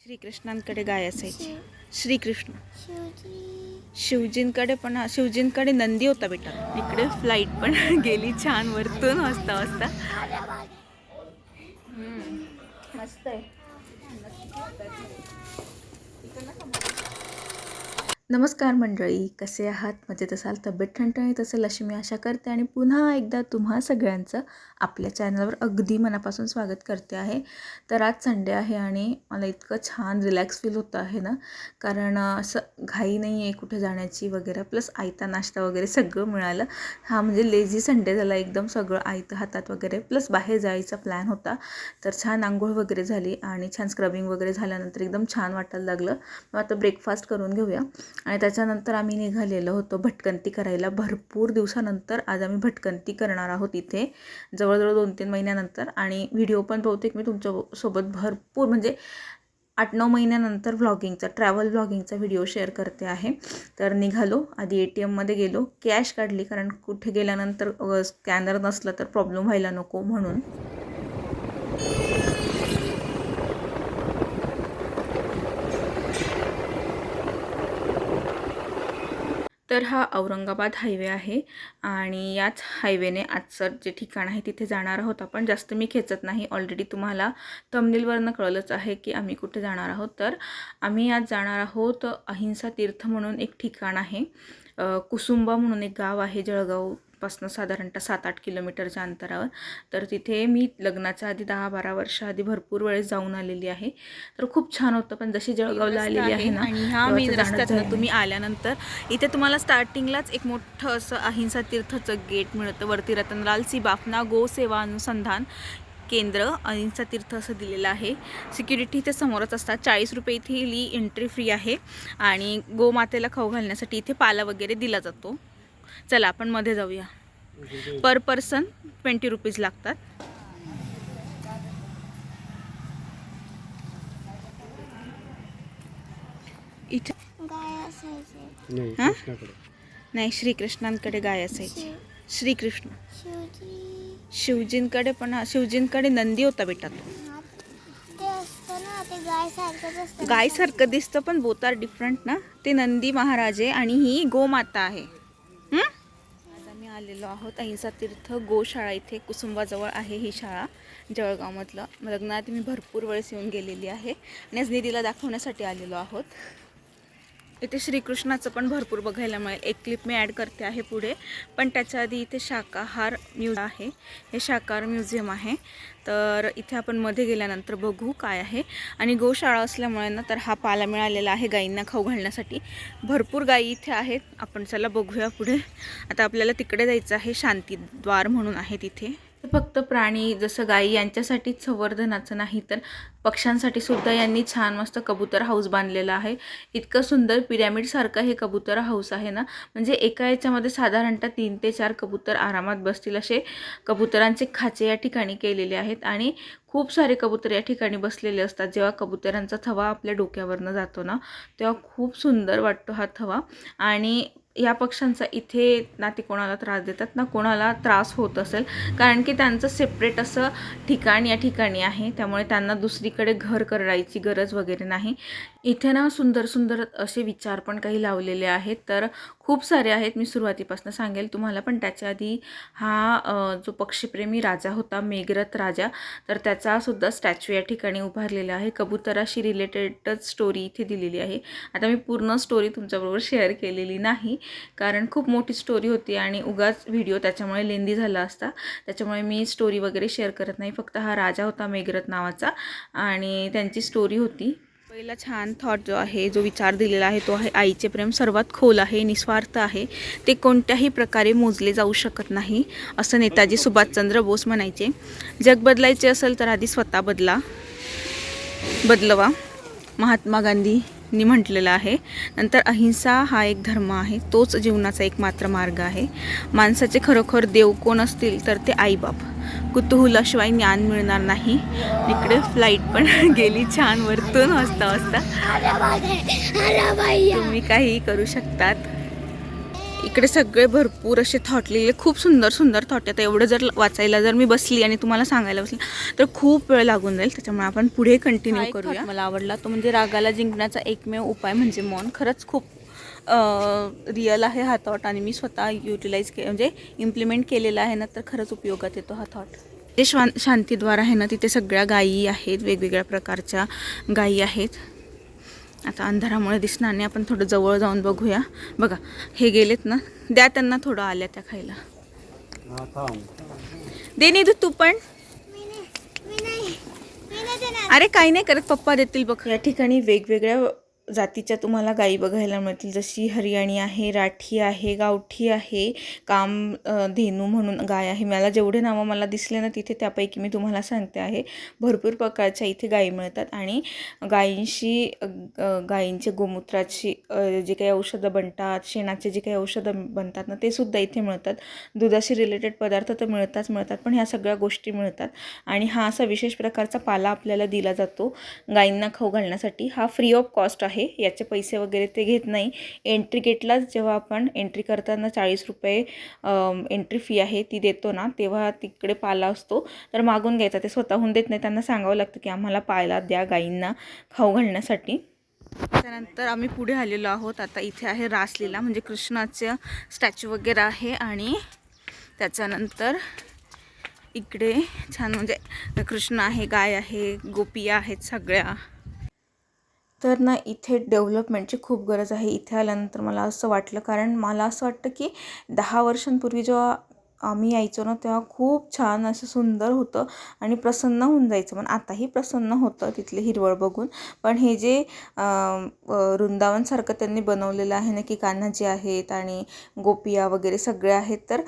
श्रीकृष्णांकडे गाय असायची. श्रीकृष्ण. शिवजी. शिवजींकडे पण शिवजींकडे नंदी होता बेटा. इकडे फ्लाईट पण गेली छान वरतून वाजता वाजता मस्त आहे. नमस्कार मंडळी कसे आहात? मजेत असाल? तब्येत ठणठणीत असेल अशी मी आशा करते आणि पुन्हा एकदा तुम्हा सगळ्यांचं आपल्या चॅनलवर अगदी मनापासून स्वागत करते आहे. तर आज संडे आहे आणि मला इतकं छान रिलॅक्स फील होतं आहे ना कारण असं घाई नाही आहे कुठे जाण्याची वगैरे प्लस आयता नाश्ता वगैरे सगळं मिळालं. हा म्हणजे लेझी संडे झाला एकदम सगळं आयतं हातात वगैरे प्लस बाहेर जायचा प्लॅन होता. तर छान आंघोळ वगैरे झाली आणि छान स्क्रबिंग वगैरे झाल्यानंतर एकदम छान वाटायला लागलं. मग आता ब्रेकफास्ट करून घेऊया. आणि त्याच्यानंतर आम्ही निघालेलो होतो भटकंती करायला. भरपूर दिवसानंतर आज आम्ही भटकंती करणार आहोत इथे. जवळजवळ दोन तीन महिन्यानंतर. आणि व्हिडिओ पण बहुतेक मी तुमच्यासोबत भरपूर म्हणजे आठ नऊ महिन्यानंतर व्लॉगिंगचा ट्रॅव्हल व्लॉगिंगचा व्हिडिओ शेअर करते आहे. तर निघालो. आधी ए टी एममध्ये गेलो. कॅश काढली कारण कुठे गेल्यानंतर स्कॅनर नसलं तर प्रॉब्लेम व्हायला नको म्हणून. तर हा औरंगाबाद हायवे आहे आणि याच हायवेने आजचं जे ठिकाण आहे तिथे जाणार आहोत आपण. जास्त मी खेचत नाही. ऑलरेडी तुम्हाला तमनीलवरनं कळलंच आहे की आम्ही कुठे जाणार आहोत. तर आम्ही आज जाणार आहोत अहिंसा तीर्थ म्हणून एक ठिकाण आहे. कुसुंबा म्हणून एक गाव आहे जळगाव जळगावपासनं साधारणतः सात आठ किलोमीटरच्या अंतरावर. तर तिथे मी लग्नाच्या आधी दहा बारा वर्ष आधी भरपूर वेळेस जाऊन आलेली आहे. तर खूप छान होतं पण जशी जळगावला आलेली आहे ना आणि ह्या मेन रस्त्यातनं तुम्ही आल्यानंतर इथे तुम्हाला स्टार्टिंगलाच एक मोठं असं अहिंसा तीर्थचं गेट मिळतं. वरती रतनलाल सी बाफना गो सेवा अनुसंधान केंद्र अहिंसा तीर्थ असं दिलेलं आहे. सिक्युरिटी इथे समोरच असतात. चाळीस रुपये इथे ही एंट्री फ्री आहे. आणि गोमातेला खाऊ घालण्यासाठी इथे पाला वगैरे दिला जातो. चला आपण मध्ये जाऊया. पर पर्सन ट्वेंटी रुपीज लागतात. इथे गाय असायचे नाही हा? कृष्णाकडे. नाही श्रीकृष्णांकडे गाय असायची. श्रीकृष्ण. शिवजी. शिवजींकडे पण शिवजींकडे नंदी होता बेटा तो. ते असतं ना ते गाय गायसारखं दिसतं पण बोथ आर डिफरंट ना. ते नंदी महाराज आहे आणि ही गोमाता आहे. हं? आलेलो आहोत. अहिंसा तीर्थ गोशाळा इथे कुसुंबाजवळ आहे ही शाळा जळगावमधलं. लग्नात मी भरपूर वेळेस येऊन गेलेली आहे आणि आज निधीला दाखवण्यासाठी आलेलो आहोत. इथे श्रीकृष्णाचं पण भरपूर बघायला मिळेल एक क्लिप मी ॲड करते आहे पुढे. पण त्याच्या आधी इथे शाकाहार म्युझ आहे. हे शाकाहार म्युझियम आहे. तर इथे आपण मध्ये गेल्यानंतर बघू काय आहे. आणि गोशाळा असल्यामुळे ना तर हा पाला मिळालेला आहे गायींना खाऊ घालण्यासाठी. भरपूर गायी इथे आहेत. आपण चला बघूया पुढे. आता आपल्याला तिकडे जायचं आहे शांतीद्वार म्हणून आहे तिथे. फक्त प्राणी जसं गाई यांच्यासाठीच संवर्धनाचं नाही तर पक्ष्यांसाठी सुद्धा यांनी छान मस्त कबूतर हाऊस बांधलेलं आहे. इतकं सुंदर पिरॅमिडसारखं हे कबूतर हाऊस आहे ना. म्हणजे एका याच्यामध्ये साधारणतः तीन ते चार कबूतर आरामात बसतील असे कबुतरांचे खाचे या ठिकाणी केलेले आहेत. आणि खूप सारे कबूतर या ठिकाणी बसलेले असतात. जेव्हा कबुतरांचा थवा आपल्या डोक्यावरनं जातो ना तेव्हा खूप सुंदर वाटतो हा थवा. आणि या पक्ष्यांचा इथे ना ते कोणाला त्रास देतात ना कोणाला त्रास होत असेल. कारण की त्यांचं सेपरेट असं ठिकाण या ठिकाणी आहे. त्यामुळे त्यांना दुसरीकडे घर करायची गरज वगैरे नाही. इथे ना सुंदर सुंदर असे विचार पण काही लावलेले आहेत. तर खूप सारे आहेत. मी सुरुवातीपासून सांगेल. तुम्हाला पण त्याच्या आधी हा जो पक्षीप्रेमी राजा होता मेघरथ राजा तर त्याचा सुद्धा स्टॅच्यू या ठिकाणी उभारलेला आहे. कबुतराशी रिलेटेडच स्टोरी इथे दिलेली आहे. आता मी पूर्ण स्टोरी तुमच्याबरोबर शेअर केलेली नाही. कारण खूप मोठी स्टोरी होती आणि उगाच व्हिडिओ त्याच्यामुळे लेंदी झाला असता. त्याच्यामुळे मी स्टोरी वगैरे शेअर करत नाही. फक्त हा राजा होता मेघरथ नावाचा आणि त्यांची स्टोरी होती. पहिला छान थॉट जो आहे जो विचार दिलेला आहे तो आहे आईचे प्रेम सर्वात खोल आहे निस्वार्थ आहे. ते कोणत्याही प्रकारे मोजले जाऊ शकत नाही असं नेताजी सुभाषचंद्र बोस म्हणायचे. जग बदलायचे असेल तर आधी स्वतः बदला बदलवा. महात्मा गांधी गांधींनी म्हटलेलं आहे. नंतर अहिंसा हा एक धर्म आहे. तोच जीवनाचा एक मात्र मार्ग आहे. माणसाचे खरोखर देव कोण असतील तर ते आईबाप. कुतूहलाशिवाय ज्ञान मिळणार नाही. इकडे फ्लाईट पण गेली छान. वरतून वाजता वाजता. तुम्ही काहीही करू शकतात. इकडे सगळे भरपूर असे थॉट लिहिले. खूप सुंदर सुंदर थॉट आता एवढं जर वाचायला जर मी बसली आणि तुम्हाला सांगायला बसली तर खूप वेळ लागून जाईल. त्याच्यामुळे आपण पुढे कंटिन्यू करूया. मला आवडला. तो म्हणजे रागाला जिंकण्याचा एकमेव उपाय म्हणजे मौन. खरंच खूप रिअल आहे हा थॉट आणि मी स्वतः युटिलाइज के म्हणजे इम्प्लिमेंट केलेला आहे ना तर खरंच उपयोगात येतो हा थॉट जे श्वान शांतीद्वार आहे ना तिथे सगळ्या गायी आहेत. वेगवेगळ्या प्रकारच्या गायी आहेत. आता अंधारामुळे दिसणार नाही. आपण थोडं जवळ जाऊन बघूया. बघा हे गेलेत ना द्या त्यांना थोडं आल्या त्या खायला. दे निधू तू पण. नाही नाही नाही अरे काही नाही करत. पप्पा देतील बघ. या ठिकाणी वेगवेगळ्या जातीच्या तुम्हाला गायी बघायला मिळतील. जशी हरियाणी आहे राठी आहे गावठी आहे काम धेनू म्हणून गाय आहे. मला जेवढे नावं मला दिसले ना तिथे त्यापैकी मी तुम्हाला सांगते आहे. भरपूर प्रकारच्या इथे गायी मिळतात आणि गायींशी गायींचे गोमूत्राची जे काही औषधं बनतात शेणाचे जे काही औषधं बनतात ना ते सुद्धा इथे मिळतात. दुधाशी रिलेटेड पदार्थ तर मिळताच मिळतात पण ह्या सगळ्या गोष्टी मिळतात. आणि हा असा विशेष प्रकारचा पाला आपल्याला दिला जातो. गायींना खाऊ घालण्यासाठी हा फ्री ऑफ कॉस्ट आहे. आहे. याचे पैसे वगैरे ते घेत नाही. एंट्री गेटलाच जेव्हा आपण एंट्री करताना चाळीस रुपये एंट्री फी आहे ती देतो ना तेव्हा तिकडे पाला असतो. तर मागून घ्यायचा. ते स्वतःहून देत नाही. त्यांना सांगावं लागतं की आम्हाला पाला द्या गायींना खाऊ घालण्यासाठी. त्यानंतर आम्ही पुढे आलेलो आहोत. आता इथे आहे रासलीला म्हणजे कृष्णाचं स्टॅच्यू वगैरे आहे आणि त्याच्यानंतर इकडे छान म्हणजे कृष्ण आहे गाय आहे गोपिया आहेत सगळ्या. तर ना इथे डेव्हलपमेंटची खूप गरज आहे. इथे आल्यानंतर मला असं वाटलं कारण मला असं वाटतं की दहा वर्षांपूर्वी जेव्हा आम्ही यायचो ना तेव्हा खूप छान असं सुंदर होतं आणि प्रसन्न होऊन जायचं. पण आताही प्रसन्न होतं तिथले हिरवळ बघून. पण हे जे वृंदावनसारखं त्यांनी बनवलेलं आहे ना की कान्हाजी आहेत आणि गोपिया वगैरे सगळे आहेत तर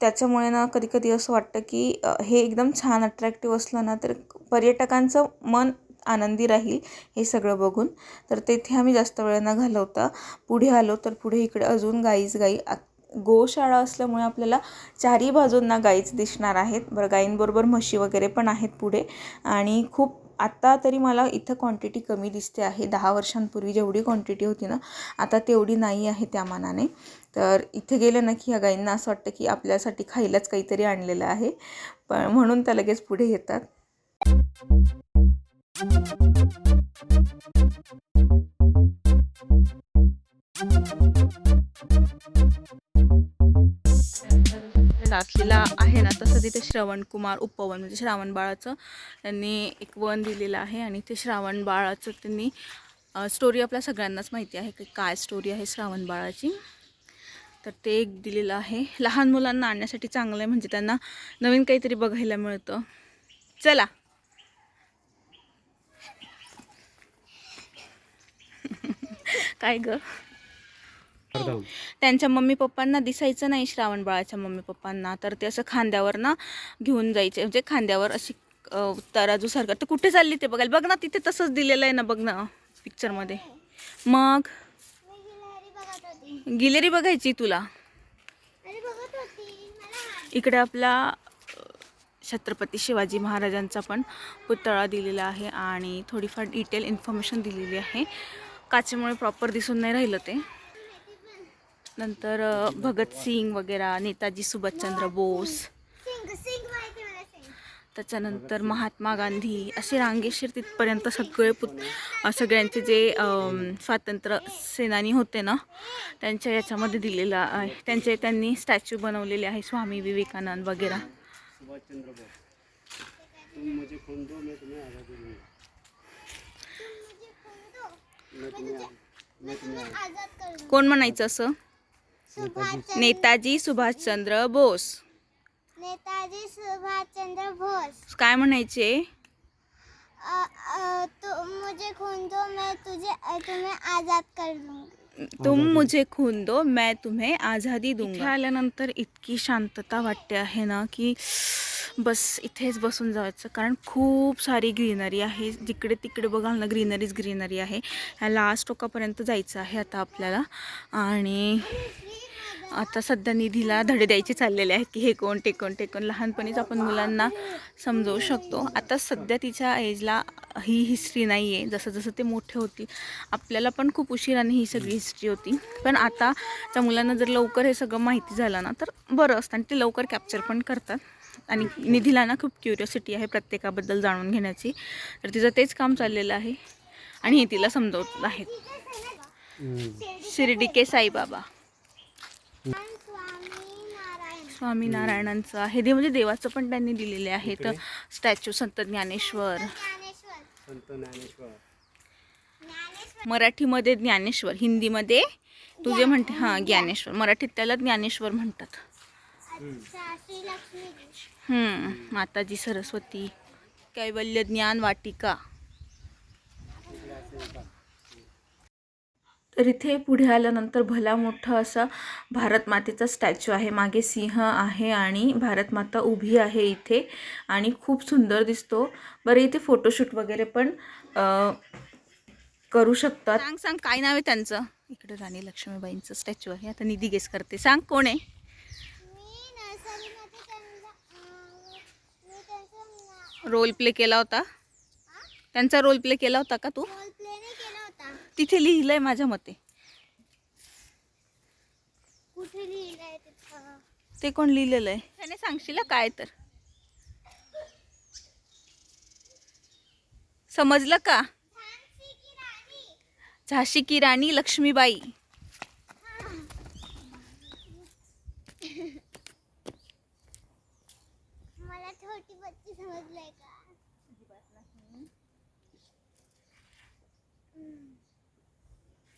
त्याच्यामुळे ना कधी कधी असं वाटतं की हे एकदम छान अट्रॅक्टिव्ह असलं ना तर पर्यटकांचं मन आनंदी राहील हे सगळं बघून. तर तेथे आम्ही जास्त वेळ न घालवता. पुढे आलो तर पुढे इकडे अजून गाईच गाई. आ- गोशाळा असल्यामुळे आपल्याला चारही बाजूंना गाईच दिसणार आहेत. बरं गायींबरोबर म्हशी वगैरे पण आहेत पुढे. आणि खूप आत्ता तरी मला इथं क्वांटिटी कमी दिसते आहे. दहा वर्षांपूर्वी जेवढी क्वांटिटी होती ना आता तेवढी नाही आहे त्या मानाने. तर इथे गेलं ना की ह्या गाईंना असं वाटतं की आपल्यासाठी खायलाच काहीतरी आणलेलं आहे. पण म्हणून त्या लगेच पुढे येतात. रासलीला आहे ना तसं तिथे श्रवण कुमार उपवन म्हणजे श्रावण बाळाचं त्यांनी एक वन दिलेलं आहे आणि ते श्रावण बाळाचं त्यांनी स्टोरी आपल्या सगळ्यांनाच माहिती आहे की काय स्टोरी आहे श्रावण बाळाची. तर ते एक दिलेलं आहे. लहान मुलांना आणण्यासाठी चांगलं आहे म्हणजे त्यांना नवीन काहीतरी बघायला मिळतं. चला. काय ग? त्यांच्या मम्मी पप्पांना दिसायचं नाही श्रावण बाळाच्या मम्मी पप्पांना. तर ते असं खांद्यावर ना घेऊन जायचे. म्हणजे खांद्यावर अशी तराजूसारखं. तर कुठे चालली ते बघायला? बघ ना तिथे तसंच दिलेलं आहे ना बघ ना पिक्चरमध्ये मग? गिलेरी बघायची तुला? इकडे आपला छत्रपती शिवाजी महाराजांचा पण पुतळा दिलेला आहे आणि थोडीफार डिटेल इन्फॉर्मेशन दिलेली आहे. काचेमुळे प्रॉपर दिसून नाही राहिलं ते. नंतर भगतसिंग वगैरे नेताजी सुभाषचंद्र बोस. त्याच्यानंतर महात्मा गांधी असे रांगेशीर तिथपर्यंत सगळे पुत सगळ्यांचे जे स्वातंत्र्य सेनानी होते ना त्यांच्या याच्यामध्ये दिलेलं आहे. त्यांचे त्यांनी स्टॅच्यू बनवलेले आहे स्वामी विवेकानंद वगैरे. कोण म्हणायचं असं? नेताजी सुभाषचंद्र बोस. नेताजी सुभाष चंद्र बोस. काय म्हणायचे? मुझे खून दो मैं तुझे तुम्हें आजाद कर दूंगी. तुम मुझे खून दो मैं तुम्हें आझादी दूंगा. आल्यानंतर इतकी शांतता वाटते आहे ना की बस इथेच बसून जायचं. कारण खूप सारी ग्रीनरी आहे. जिकडे तिकडे बघाल ना ग्रीनरीच ग्रीनरी आहे. ह्या लास्ट टोकापर्यंत जायचं आहे आता आपल्याला. आणि आता सध्या निधीला धडे द्यायचे चाललेले आहेत की हे कोण ते कोण ते कोण. लहानपणीच आपण मुलांना समजवू शकतो. आता सध्या तिच्या एजला ही हिस्ट्री नाही आहे जसं जसं ते मोठे होतील. आपल्याला पण खूप उशिराने ही सगळी हिस्ट्री होती. पण आता त्या मुलांना जर लवकर हे सगळं माहिती झालं ना तर बरं असतं. आणि ते लवकर कॅप्चर पण करतात. आणि निधीला ना खूप क्युरिओसिटी आहे प्रत्येकाबद्दल जाणून घेण्याची. तर तिचं तेच काम चाललेलं आहे. आणि हे तिला समजवत आहेत. शिर्डी के साईबाबा. स्वामी नारायण स्वामीनारायणांचं आहे. ते म्हणजे देवाचं पण त्यांनी दिलेले आहेत. स्टॅच्यू संत ज्ञानेश्वर. मराठीमध्ये ज्ञानेश्वर हिंदीमध्ये तुझे म्हणते हां ज्ञानेश्वर. मराठीत त्याला ज्ञानेश्वर म्हणतात. हम्म, माताजी सरस्वती कैवल्य ज्ञान वाटिका. तर इथे पुढे आल्यानंतर भला मोठा असा भारत मातेचा स्टॅच्यू आहे. मागे सिंह आहे आणि भारत माता उभी आहे इथे आणि खूप सुंदर दिसतो. बरं इथे फोटोशूट वगैरे पण करू शकतात. सांग सांग काय नाव आहे त्यांचं? इकडे राणी लक्ष्मीबाईंचं स्टॅच्यू आहे. आता निधी गेस करते. सांग कोण आहे मी नर्सरीमध्ये त्यांचा अं, मी त्यांचा रोल प्ले केला होता. त्यांचा रोल प्ले केला होता का तू? रोल प्ले नाही केला होता. तिथे लिहिलंय माझ्या मते. कुठे लिहिलंय तिथं? ते कोण लिहिलेलं आहे? त्याने सांगशील काय तर. समजलं का? झाशी की राणी लक्ष्मीबाई. was like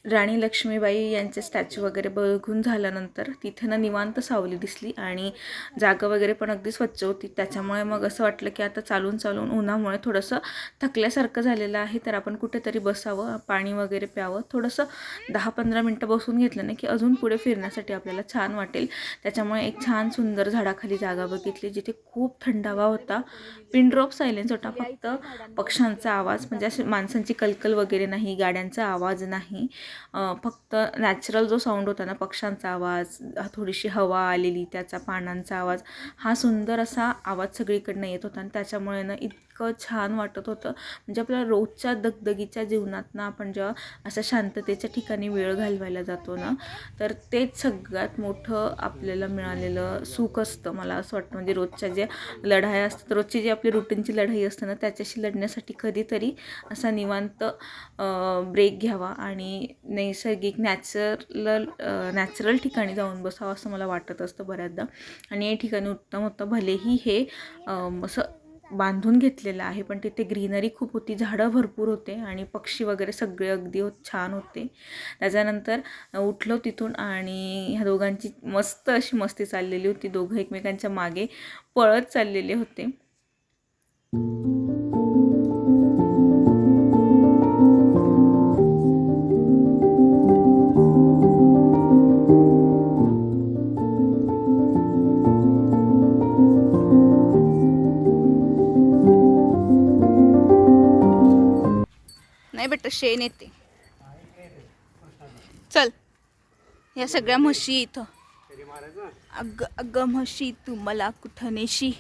राणी लक्ष्मीबाई यांचे स्टॅच्यू वगैरे बघून झाल्यानंतर तिथे ना निवांत सावली दिसली आणि जागा वगैरे पण अगदी स्वच्छ होती. त्याच्यामुळे मग असं वाटलं की आता चालून चालून उन्हामुळे थोडंसं थकल्यासारखं झालेलं आहे तर आपण कुठेतरी बसावं पाणी वगैरे प्यावं. थोडंसं दहा पंधरा मिनटं बसून घेतलं ना की अजून पुढे फिरण्यासाठी आपल्याला छान वाटेल. त्याच्यामुळे एक छान सुंदर झाडाखाली जागा बघितली जिथे खूप थंडावा होता. पिनड्रॉप सायलेन्स होता फक्त पक्ष्यांचा आवाज म्हणजे असे माणसांची कलकल वगैरे नाही गाड्यांचा आवाज नाही. फक्त नॅचरल जो साऊंड होता ना पक्ष्यांचा आवाज थोडीशी हवा आलेली त्याचा पानांचा आवाज हा सुंदर असा आवाज सगळीकडनं येत होता आणि त्याच्यामुळे ना इतकं छान वाटत होतं. म्हणजे आपल्या रोजच्या दगदगीच्या जीवनात ना आपण जेव्हा अशा शांततेच्या ठिकाणी वेळ घालवायला जातो ना तर तेच सगळ्यात मोठं आपल्याला मिळालेलं सुख असतं मला असं वाटतं. म्हणजे रोजच्या ज्या लढाया असतात रोजची जी आपली रुटीनची लढाई असते ना त्याच्याशी लढण्यासाठी कधीतरी असा निवांत ब्रेक घ्यावा आणि नैसर्गिक नॅचरल नॅचरल ठिकाणी जाऊन बसावं असं मला वाटत असतं बऱ्याचदा. आणि या ठिकाणी उत्तम होतं भलेही हे असं बांधून घेतलेलं आहे पण तिथे ग्रीनरी खूप होती झाडं भरपूर होते आणि पक्षी वगैरे सगळे अगदी हो- छान होते. त्याच्यानंतर उठलो तिथून आणि ह्या दोघांची मस्त अशी मस्ती चाललेली होती. दोघं एकमेकांच्या मागे पळत चाललेले होते. नाही बेटा शेण येते चल या सगळ्या म्हशी इथं. अग अग म्हशी तू मला कुठं नेशी?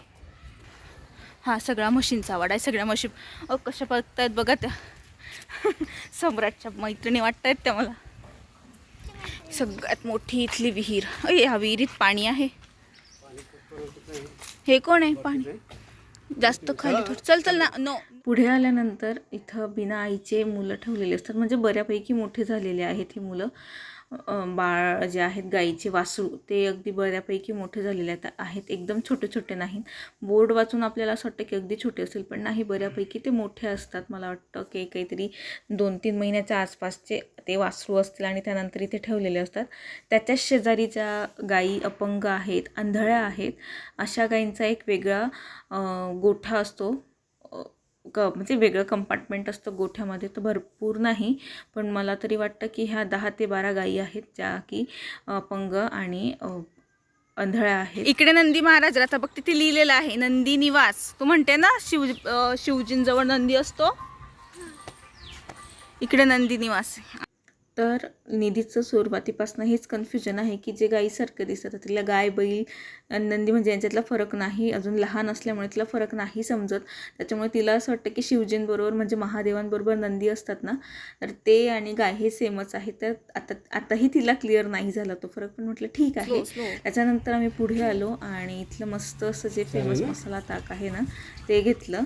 हा सगळ्या म्हशींचा वाडा आहे सगळ्या म्हशी. अ कशा बघतायत बघा त्या. सम्राटच्या मैत्रिणी वाटत आहेत त्या मला. सगळ्यात मोठी इथली विहीर. अय ह्या विहिरीत पाणी आहे. हे कोण आहे? पाणी. जास्त खाली थोडं. चल चल ना नो पुढे आल्यानंतर इथं बिना आईचे मुलं ठेवलेले असतात. म्हणजे बऱ्यापैकी मोठे झालेले आहेत ही मुलं. बाळ जे आहेत गाईचे वासरू ते अगदी बऱ्यापैकी मोठे झालेले आहेत आहेत. एकदम छोटे छोटे नाहीत. बोर्ड वाचून आपल्याला असं वाटतं की अगदी छोटे असेल पण नाही बऱ्यापैकी ते मोठे असतात. मला वाटतं की काहीतरी दोन तीन महिन्याच्या आसपासचे ते वासरू असतील आणि त्यानंतर इथे ठेवलेले असतात. त्याच्याच शेजारीच्या गायी अपंग आहेत आंधळ्या आहेत अशा गायींचा एक वेगळा गोठा असतो. क म्हणजे वेगळं कंपार्टमेंट असतं गोठ्यामध्ये तर भरपूर नाही. पण मला तरी वाटतं की ह्या दहा ते बारा गायी आहेत ज्या की अपंग आणि अं, आंधळ्या आहेत. इकडे नंदी महाराज आता बघ तिथे लिहिलेलं आहे नंदी निवास. तू म्हणते ना शिव शिवजींजवळ नंदी असतो? इकडे नंदी निवास. तर निधीचं सुरुवातीपासून हेच कन्फ्युजन आहे की जे गाईसारखं दिसतं तर तिला गाय बैल नंदी म्हणजे यांच्यातला फरक नाही अजून लहान असल्यामुळे तिला फरक नाही समजत. त्याच्यामुळे तिला असं वाटतं की शिवजींबरोबर म्हणजे महादेवांबरोबर नंदी असतात ना तर ते आणि गाय हे सेमच आहे. तर आता आताही तिला क्लिअर नाही झाला तो फरक पण म्हटलं ठीक आहे. त्याच्यानंतर आम्ही पुढे आलो आणि इथलं मस्त असं जे फेमस मसाला ताक आहे ना ते घेतलं.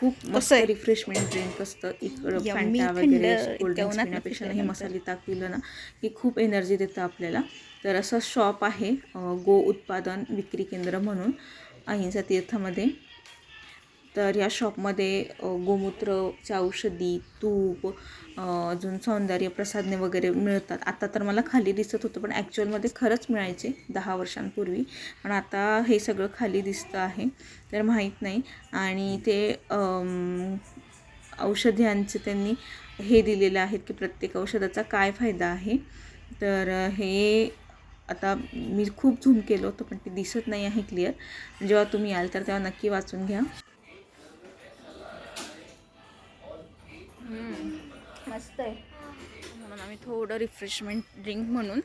खूप मस्त? रिफ्रेशमेंट ड्रिंक असतं इकडं फॅन्टा वगैरे कोल्ड्रिंक्स पिण्यापेक्षा हे. मसाले ताक पिलं ना की खूप एनर्जी देतं आपल्याला तर असं शॉप आहे गो उत्पादन विक्री केंद्र म्हणून अहिंसा तीर्थामध्ये तर या शॉपमध्ये गोमूत्रच्या औषधी तूप अजून सौंदर्य प्रसाधने वगैरे मिळतात. आता तर मला खाली दिसत होतं पण ॲक्च्युअलमध्ये खरंच मिळायचे दहा वर्षांपूर्वी. पण आता हे सगळं खाली दिसतं आहे तर माहीत नाही. आणि ते औषधांचे त्यांनी हे दिलेलं आहेत की प्रत्येक औषधाचा काय फायदा आहे. तर हे आता मी खूप झूम केलं होतं पण ते दिसत नाही आहे क्लिअर जेव्हा तुम्ही याल तर तेव्हा नक्की वाचून घ्या. मस्त आहे. म्हणून आम्ही थोडं रिफ्रेशमेंट ड्रिंक म्हणून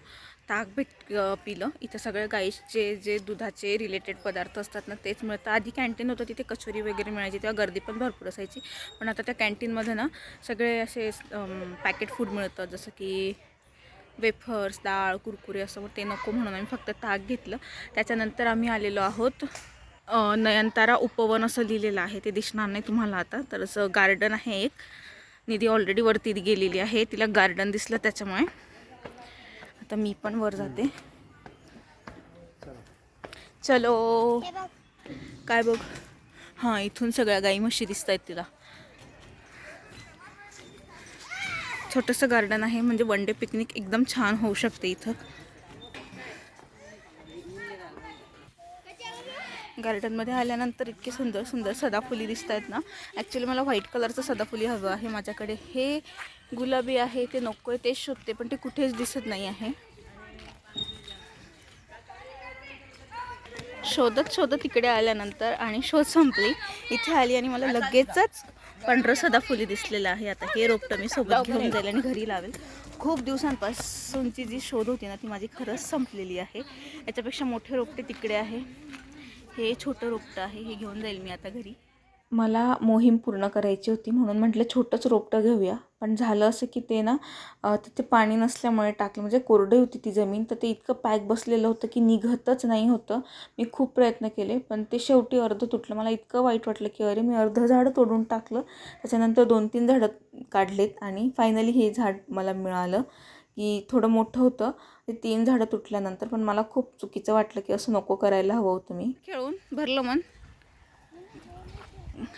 ताक भेट पिलं. इथं सगळे गाईचे जे दुधाचे रिलेटेड पदार्थ असतात ना तेच मिळतं. आधी कॅन्टीन होतं तिथे कचोरी वगैरे मिळायची तेव्हा गर्दी पण भरपूर असायची. पण आता त्या कॅन्टीनमध्ये ना सगळे असे पॅकेट फूड मिळतं. जसं की वेफर्स डाळ कुरकुरे असं मग ते नको म्हणून आम्ही फक्त ताक घेतलं. त्याच्यानंतर आम्ही आलेलो आहोत नयनतारा उपवन असं लिहिलेलं आहे. ते दिसणार नाही तुम्हाला आता. तर असं गार्डन आहे एक. निधी ऑलरेडी वरती गेलेली आहे. तिला गार्डन दिसलं त्याच्यामुळे. आता मी पण वर जाते. चलो. काय बघ. हां इथून सगळ्या गाई म्हशी दिसत आहेत तिला. छोटंसं गार्डन आहे. म्हणजे वन डे पिकनिक एकदम छान होऊ शकते इथं. गार्डनमध्ये आल्यानंतर इतके सुंदर सुंदर सदाफुली दिसत आहेत ना. ॲक्च्युली मला व्हाईट कलरचं सदाफुली हवं आहे माझ्याकडे. हे गुलाबी आहे ते नको आहे तेच शोधते पण ते कुठेच दिसत नाही आहे. शोधत शोधत इकडे आल्यानंतर आणि शोध संपली. इथे आली आणि मला लगेचच पांढरं सदाफुली दिसलेलं आहे. आता हे रोपटं मी सोबत घेऊन जाईल आणि घरी लावेल. खूप दिवसांपासूनची जी शोध होती ना ती माझी खरंच संपलेली आहे. याच्यापेक्षा मोठे रोपटे तिकडे आहे. हे छोटं रोपटं आहे हे घेऊन जाईल मी आता घरी. मला मोहीम पूर्ण करायची होती म्हणून म्हटलं छोटंच रोपटं घेऊया. पण झालं असं की ते ना तिथे पाणी नसल्यामुळे टाकलं. म्हणजे कोरडी होती ती जमीन तर ते इतकं पॅक बसलेलं होतं की निघतच नाही होतं. मी खूप प्रयत्न केले पण ते शेवटी अर्ध तुटलं. मला इतकं वाईट वाटलं की अरे मी अर्धं झाडं तोडून टाकलं. त्याच्यानंतर दोन तीन झाडं काढलेत आणि फायनली हे झाड मला मिळालं की थोडं मोठं होतं. ते तीन झाडं तुटल्यानंतर पण मला खूप चुकीचं वाटलं की असं नको करायला हवं होतं मी. खेळून भरलं मन.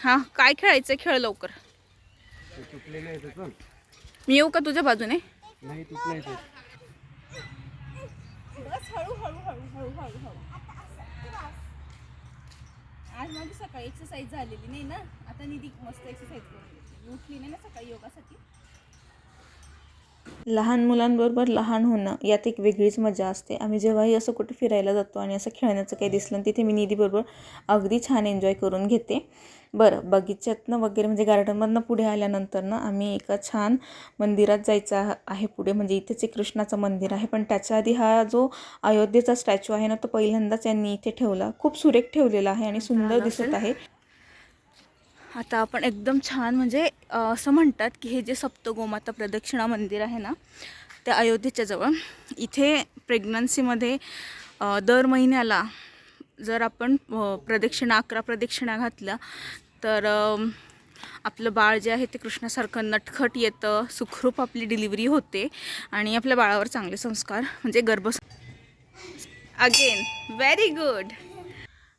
हां काय खेळायचं खेळ लवकर. मी येऊ का तुझ्या बाजूने? नाही तुटले ते आज माझी सकाळी एक्सरसाइज झालेली नाही ना? आता निधी मस्त एक्सरसाइज करते उठली नाही ना सकाळी योगासाठी? लहान मुलांबरोबर लहान होणं यात एक वेगळीच मजा असते. आम्ही जेव्हाही असं कुठे फिरायला जातो आणि असं खेळण्याचं काही दिसलं तिथे मी निधीबरोबर अगदी छान एन्जॉय करून घेते. बरं बगीच्यातनं वगैरे म्हणजे गार्डनमधनं पुढे आल्यानंतर ना आम्ही एका छान मंदिरात जायचं आहे- आहे पुढे. म्हणजे इथेच एक कृष्णाचं मंदिर आहे. पण त्याच्या आधी हा जो अयोध्येचा स्टॅच्यू आहे ना तो पहिल्यांदाच यांनी इथे ठेवला. खूप सुरेख ठेवलेला आहे आणि सुंदर दिसत आहे. आता आपण एकदम छान म्हणजे असं म्हणतात की हे जे सप्तगोमाता प्रदक्षिणा मंदिर आहे ना त्या अयोध्येच्या जवळ. इथे प्रेग्नन्सीमध्ये दर महिन्याला जर आपण प्रदक्षिणा अकरा प्रदक्षिणा घातल्या तर आपलं बाळ जे आहे ते कृष्णासारखं नटखट येतं सुखरूप आपली डिलिव्हरी होते आणि आपल्या बाळावर चांगले संस्कार म्हणजे गर्भ अगेन व्हेरी गुड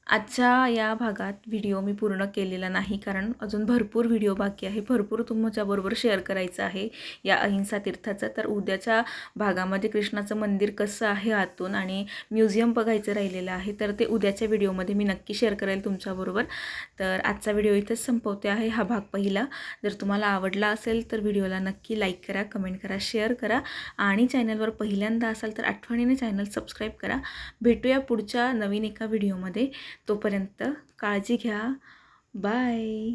आजच्या या भागात व्हिडिओ मी पूर्ण केलेला नाही कारण अजून भरपूर व्हिडिओ बाकी आहे. भरपूर तुमच्याबरोबर शेअर करायचं आहे या अहिंसा तीर्थाचं. तर उद्याच्या भागामध्ये कृष्णाचं मंदिर कसं आहे आतून आणि म्युझियम बघायचं राहिलेलं आहे तर ते उद्याच्या व्हिडिओमध्ये मी नक्की शेअर करेल तुमच्याबरोबर. तर आजचा व्हिडिओ इथेच संपवते आहे. हा भाग पहिला. जर तुम्हाला आवडला असेल तर व्हिडिओला नक्की लाईक करा कमेंट करा शेअर करा आणि चॅनलवर पहिल्यांदा असाल तर आठवणीने चॅनल सबस्क्राईब करा. भेटूया पुढच्या नवीन एका व्हिडिओमध्ये तोपर्यंत काळजी घ्या. बाय.